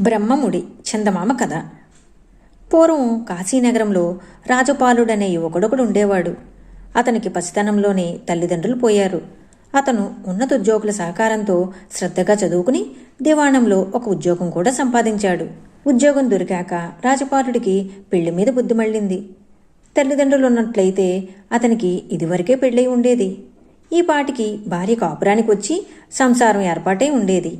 బ్రహ్మముడి చందమామ కథ. పూర్వం కాశీనగరంలో రాజపాలుడనే యువకుడొకడు ఉండేవాడు. అతనికి పసితనంలోనే తల్లిదండ్రులు పోయారు. అతను ఉన్నత ఉద్యోగుల సహకారంతో శ్రద్ధగా చదువుకుని దివాణంలో ఒక ఉద్యోగం కూడా సంపాదించాడు. ఉద్యోగం దొరికాక రాజపాలుడికి పెళ్ళి మీద బుద్ధి మళ్ళింది. తల్లిదండ్రులు ఉన్నట్లయితే అతనికి ఇదివరకే పెళ్ళై ఉండేది. ఈ పాటికి భార్య కాపురానికి వచ్చి సంసారం ఏర్పాటై ఉండేది.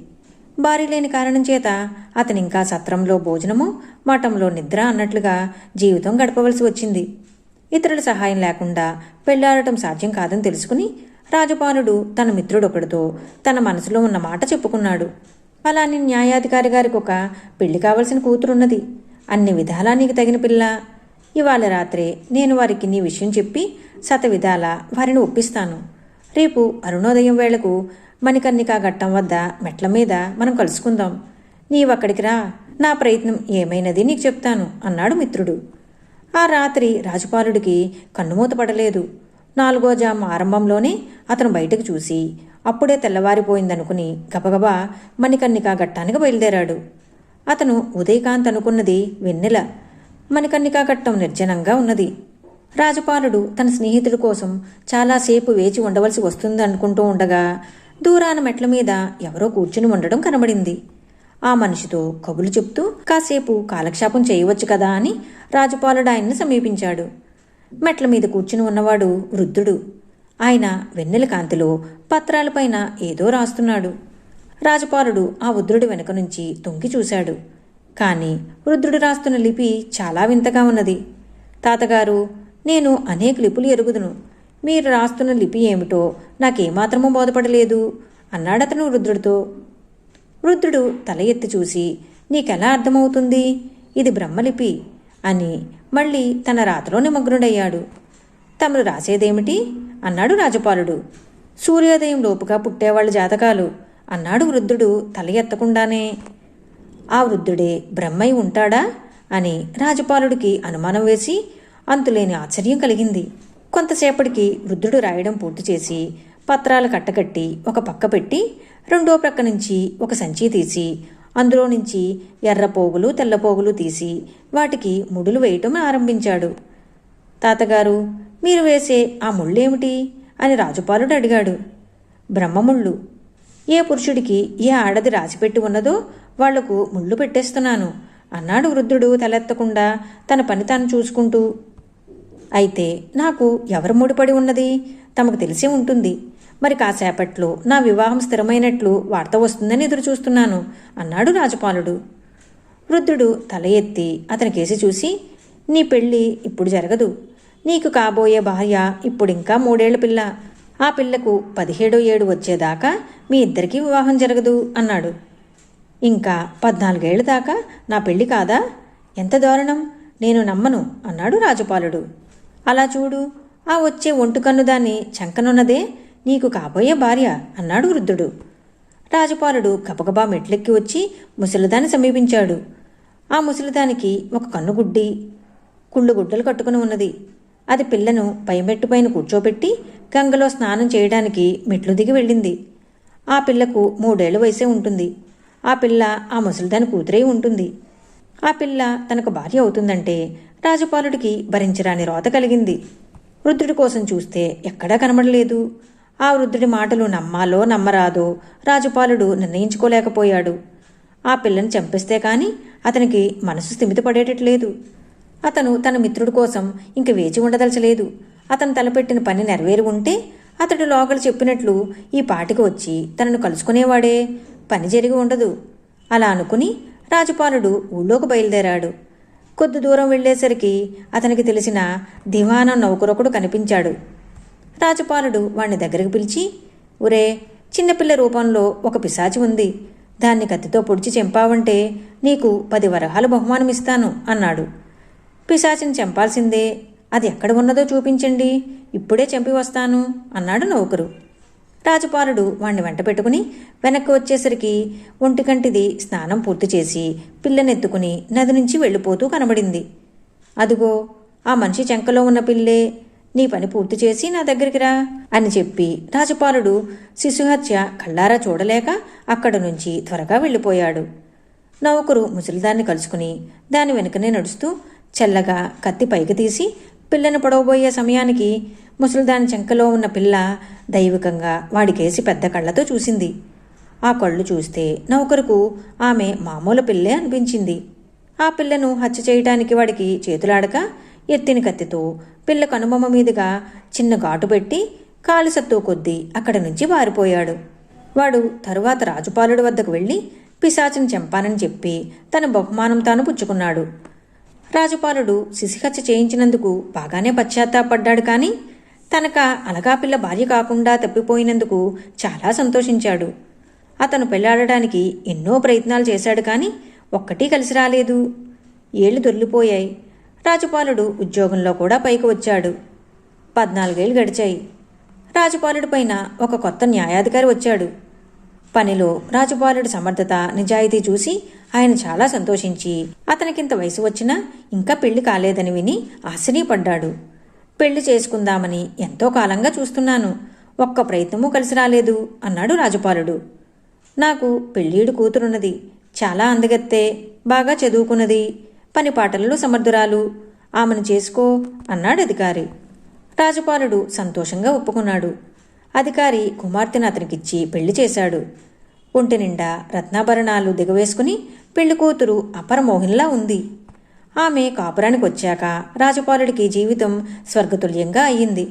భారీ లేని కారణం చేత అతను ఇంకా సత్రంలో భోజనము మఠంలో నిద్ర అన్నట్లుగా జీవితం గడపవలసి వచ్చింది. ఇతరుల సహాయం లేకుండా పెళ్ళాడటం సాధ్యం కాదని తెలుసుకుని రాజపాలుడు తన మిత్రుడొకడితో తన మనసులో ఉన్న మాట చెప్పుకున్నాడు. అలాని న్యాయాధికారి గారికి ఒక పెళ్ళి కావలసిన కూతురున్నది. అన్ని విధాలా నీకు తగిన పిల్ల. ఇవాళ రాత్రే నేను వారికి నీ విషయం చెప్పి శత విధాల వారిని ఒప్పిస్తాను. రేపు అరుణోదయం వేళకు మణికర్ణికా ఘట్టం వద్ద మెట్ల మీద మనం కలుసుకుందాం. నీవక్కడికి రా. నా ప్రయత్నం ఏమైనది నీకు చెప్తాను అన్నాడు మిత్రుడు. ఆ రాత్రి రాజపాలుడికి కన్నుమూత పడలేదు. నాలుగో జామ్ ఆరంభంలోనే అతను బయటకు చూసి అప్పుడే తెల్లవారిపోయిందనుకుని గబగబా మణికర్ణికా ఘట్టానికి బయలుదేరాడు. అతను ఉదయకాంత్ అనుకున్నది వెన్నెల. మణికర్ణికా ఘట్టం నిర్జనంగా ఉన్నది. రాజపాలుడు తన స్నేహితుడి కోసం చాలాసేపు వేచి ఉండవలసి వస్తుంది అనుకుంటూ ఉండగా దూరాన మెట్ల మీద ఎవరో కూర్చుని ఉండడం కనబడింది. ఆ మనిషితో కబులు చెప్తూ కాసేపు కాలక్షేపం చేయవచ్చు కదా అని రాజుపాలుడు ఆయన్ని సమీపించాడు. మెట్ల మీద కూర్చుని ఉన్నవాడు వృద్ధుడు. ఆయన వెన్నెల కాంతిలో పత్రాలపైన ఏదో రాస్తున్నాడు. రాజపాలుడు ఆ వృద్ధుడి వెనుక నుంచి తొంగి చూశాడు. కాని వృద్ధుడు రాస్తున్న లిపి చాలా వింతగా ఉన్నది. తాతగారు నేను అనేక లిపులు ఎరుగుదును. మీరు రాస్తున్న లిపి ఏమిటో నాకేమాత్రమూ బోధపడలేదు అన్నాడతను వృద్ధుడితో వృద్ధుడు తల ఎత్తి చూసి నీకెలా అర్థమవుతుంది? ఇది బ్రహ్మలిపి అని మళ్ళీ తన రాతలో నిమగ్నుడయ్యాడు తమరు రాసేదేమిటి? అన్నాడు రాజపాలుడు. సూర్యోదయం లోపుగా పుట్టేవాళ్ళ జాతకాలు అన్నాడు వృద్ధుడు తల ఎత్తకుండానే. ఆ వృద్ధుడే బ్రహ్మై ఉంటాడా? అని రాజపాలుడికి అనుమానం వేసి అంతులేని ఆశ్చర్యం కలిగింది. కొంతసేపటికి వృద్ధుడు రాయడం పూర్తి చేసి పత్రాలు కట్టకట్టి ఒక పక్క పెట్టి రెండో ప్రక్క నుంచి ఒక సంచి తీసి అందులో నుంచి ఎర్ర పోగులు తెల్ల పోగులు తీసి వాటికి ముడులు వేయటం ఆరంభించాడు. తాతగారు మీరు వేసే ఆ ముళ్ళేమిటి? అని రాజుపాలుడు అడిగాడు. బ్రహ్మముళ్ళు ఏ పురుషుడికి ఏ ఆడది రాసిపెట్టి ఉన్నదో వాళ్ళకు ముళ్ళు పెట్టేస్తున్నాను అన్నాడు వృద్ధుడు తలెత్తకుండా తన పని తాను చూసుకుంటూ. అయితే నాకు ఎవరు ముడిపడి ఉన్నది? తమకు తెలిసే ఉంటుంది. మరి కాసేపట్లో నా వివాహం స్థిరమైనట్లు వార్త వస్తుందని ఎదురు చూస్తున్నాను అన్నాడు రాజపాలుడు. వృద్ధుడు తల ఎత్తి అతని కేసి చూసి నీ పెళ్ళి ఇప్పుడు జరగదు. నీకు కాబోయే భార్య ఇప్పుడింకా మూడేళ్ళ పిల్ల. ఆ పిల్లకు పదిహేడో ఏడు వచ్చేదాకా మీ ఇద్దరికీ వివాహం జరగదు అన్నాడు. ఇంకా పద్నాలుగేళ్ళ దాకా నా పెళ్ళి కాదా? ఎంత దారుణం! నేను నమ్మను అన్నాడు రాజపాలుడు. అలా చూడు. ఆ వచ్చే ఒంటుకన్ను దాన్ని చంకనున్నదే నీకు కాబోయే భార్య అన్నాడు వృద్ధుడు. రాజపాలుడు గబగబా మెట్లెక్కి వచ్చి ముసలిదాన్ని సమీపించాడు. ఆ ముసలిదానికి ఒక కన్నుగుడ్డి గుడ్డలు కట్టుకుని ఉన్నది. అది పిల్లను పైమెట్టుపైన కూర్చోబెట్టి గంగలో స్నానం చేయడానికి మెట్లు దిగి వెళ్ళింది. ఆ పిల్లకు మూడేళ్ళ వయసే ఉంటుంది. ఆ పిల్ల ఆ ముసలిదాని కూతురై ఉంటుంది. ఆ పిల్ల తనకు భార్య అవుతుందంటే రాజపాలుడికి భరించరాని రోత కలిగింది. వృద్ధుడి కోసం చూస్తే ఎక్కడా కనబడలేదు. ఆ వృద్ధుడి మాటలు నమ్మాలో నమ్మరాదో రాజపాలుడు నిర్ణయించుకోలేకపోయాడు. ఆ పిల్లని చంపిస్తే కాని అతనికి మనసు స్థిమితపడేటట్లేదు అతను తన మిత్రుడి కోసం ఇంక వేచి ఉండదలచలేదు. అతను తలపెట్టిన పని నెరవేరి ఉంటే అతడు లోగలు చెప్పినట్లు ఈ పాటికి వచ్చి తనను కలుసుకునేవాడే. పని జరిగి ఉండదు. అలా అనుకుని రాజపాలుడు ఊళ్ళోకి బయలుదేరాడు. కొద్ది దూరం వెళ్ళేసరికి అతనికి తెలిసిన దివానా నౌకరొకడు కనిపించాడు. రాజపాలుడు వాణ్ణి దగ్గరికి పిలిచి ఒరే చిన్నపిల్ల రూపంలో ఒక పిశాచి ఉంది. దాన్ని కత్తితో పొడిచి చంపావంటే నీకు పది వరహాలు బహుమానమిస్తాను అన్నాడు. పిశాచిని చంపాల్సిందే. అది ఎక్కడ ఉన్నదో చూపించండి. ఇప్పుడే చంపి వస్తాను అన్నాడు నౌకరు. రాజుపాలుడు వాణ్ణి వెంట పెట్టుకుని వెనక్కి వచ్చేసరికి ఒంటికంటిది స్నానం పూర్తి చేసి పిల్లనెత్తుకుని నది నుంచి వెళ్ళిపోతూ కనబడింది. అదుగో ఆ మనిషి చెంకలో ఉన్న పిల్లే నీ పని పూర్తి చేసి నా దగ్గరికి రా అని చెప్పి రాజుపాలుడు శిశుహత్య కళ్ళారా చూడలేక అక్కడి నుంచి త్వరగా వెళ్ళిపోయాడు. నౌకరు ముసలిదాన్ని కలుసుకుని దాని వెనుకనే నడుస్తూ చల్లగా కత్తి పైకి తీసి పిల్లను పడవబోయే సమయానికి ముసలిదాని చెంకలో ఉన్న పిల్ల దైవికంగా వాడికేసి పెద్ద కళ్ళతో చూసింది. ఆ కళ్ళు చూస్తే నౌకరుకు ఆమె మామూలు పిల్లే అనిపించింది. ఆ పిల్లను హత్య చేయటానికి వాడికి చేతులాడక ఎత్తిన కత్తితో పిల్ల కనుబొమ్మ మీదుగా చిన్న ఘాటు పెట్టి కాలు కొద్దీ అక్కడి నుంచి పారిపోయాడు వాడు తరువాత రాజుపాలుడి వద్దకు వెళ్ళి పిశాచిని చంపానని చెప్పి తన బహుమానం తాను పుచ్చుకున్నాడు. రాజుపాలుడు శిశిహత్య చేయించినందుకు బాగానే పశ్చాత్తాపడ్డాడు కానీ తనక అనగాపిల్ల భార్య కాకుండా తప్పిపోయినందుకు చాలా సంతోషించాడు. అతను పెళ్ళాడడానికి ఎన్నో ప్రయత్నాలు చేశాడు కానీ ఒక్కటీ కలిసి రాలేదు. ఏళ్ళు దొర్లిపోయాయి రాజుపాలుడు ఉద్యోగంలో కూడా పైకి వచ్చాడు. పద్నాలుగేళ్ళు గడిచాయి. రాజుపాలుడి పైన ఒక కొత్త న్యాయాధికారి వచ్చాడు. పనిలో రాజుపాలుడి సమర్థత నిజాయితీ చూసి ఆయన చాలా సంతోషించి అతనికింత వయసు వచ్చినా ఇంకా పెళ్ళి కాలేదని విని ఆశ్చర్యపడ్డాడు. పెళ్ళి చేసుకుందామని ఎంతో కాలంగా చూస్తున్నాను. ఒక్క ప్రయత్నమూ కలిసి రాలేదు అన్నాడు రాజుపాలుడు. నాకు పెళ్ళీడు కూతురున్నది చాలా అందగత్తే బాగా చదువుకున్నది పని పాటలలో సమర్థురాలు ఆమెను చేసుకో అన్నాడు అధికారి. రాజుపాలుడు సంతోషంగా ఒప్పుకున్నాడు. అధికారి కుమార్తెను అతనికిచ్చి పెళ్ళి చేశాడు. ఒంటి నిండా రత్నాభరణాలు దిగవేసుకుని పెళ్ళి కూతురు అపరమోహిన్లా ఉంది. ఆమె కాపురానికి వచ్చాక రాజపాలుడికి జీవితం స్వర్గతుల్యంగా అయ్యింది.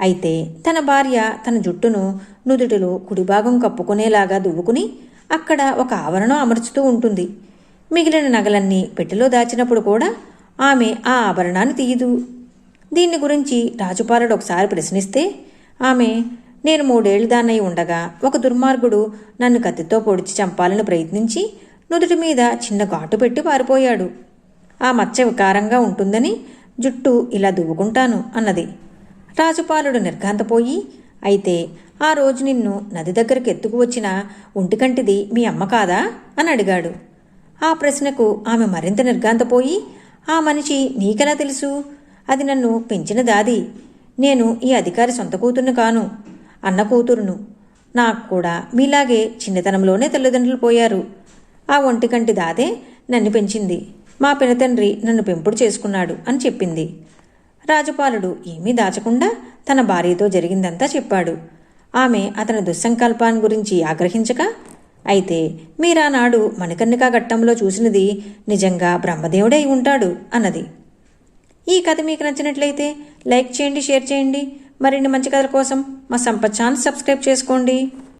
అయితే తన భార్య తన జుట్టును నుదుటిలో కుడిభాగం కప్పుకునేలాగా దువ్వుకుని అక్కడ ఒక ఆవరణం అమర్చుతూ ఉంటుంది. మిగిలిన నగలన్నీ పెట్టెలో దాచినప్పుడు కూడా ఆమె ఆ ఆభరణాన్ని తీయదు. దీన్ని గురించి రాజుపాలుడు ఒకసారి ప్రశ్నిస్తే ఆమె నేను మూడేళ్ళు దాన్నై ఉండగా ఒక దుర్మార్గుడు నన్ను కత్తితో పొడిచి చంపాలని ప్రయత్నించి నుదుటి మీద చిన్న ఘాటు పెట్టి పారిపోయాడు. ఆ మచ్చ వికారంగా ఉంటుందని జుట్టు ఇలా దువ్వుకుంటాను అన్నది. రాజుపాలుడు నిర్ఘాంతపోయి అయితే ఆ రోజు నిన్ను నది దగ్గరికి ఎత్తుకు వచ్చిన ఒంటికంటిది మీ అమ్మ కాదా? అని అడిగాడు. ఆ ప్రశ్నకు ఆమె మరింత నిర్ఘాంతపోయి ఆ మనిషి నీకెలా తెలుసు? అది నన్ను పెంచిన దాది. నేను ఈ అధికారి సొంత కూతుర్ని కాను అన్న కూతురును. నాకు కూడా మీలాగే చిన్నతనంలోనే తల్లిదండ్రులు పోయారు. ఆ ఒంటికంటి దాదే నన్ను పెంచింది. మా పినతండ్రి నన్ను పెంపుడు చేసుకున్నాడు అని చెప్పింది. రాజపాలుడు ఏమీ దాచకుండా తన భార్యతో జరిగిందంతా చెప్పాడు. ఆమె అతని దుస్సంకల్పాన్ని గురించి ఆగ్రహించక అయితే మీరానాడు మణికర్ణికా ఘట్టంలో చూసినది నిజంగా బ్రహ్మదేవుడే అయి ఉంటాడు అన్నది. ఈ కథ మీకు నచ్చినట్లయితే లైక్ చేయండి షేర్ చేయండి. మరిన్ని మంచి కథల కోసం మా సంపత్ ఛానల్ సబ్స్క్రైబ్ చేసుకోండి.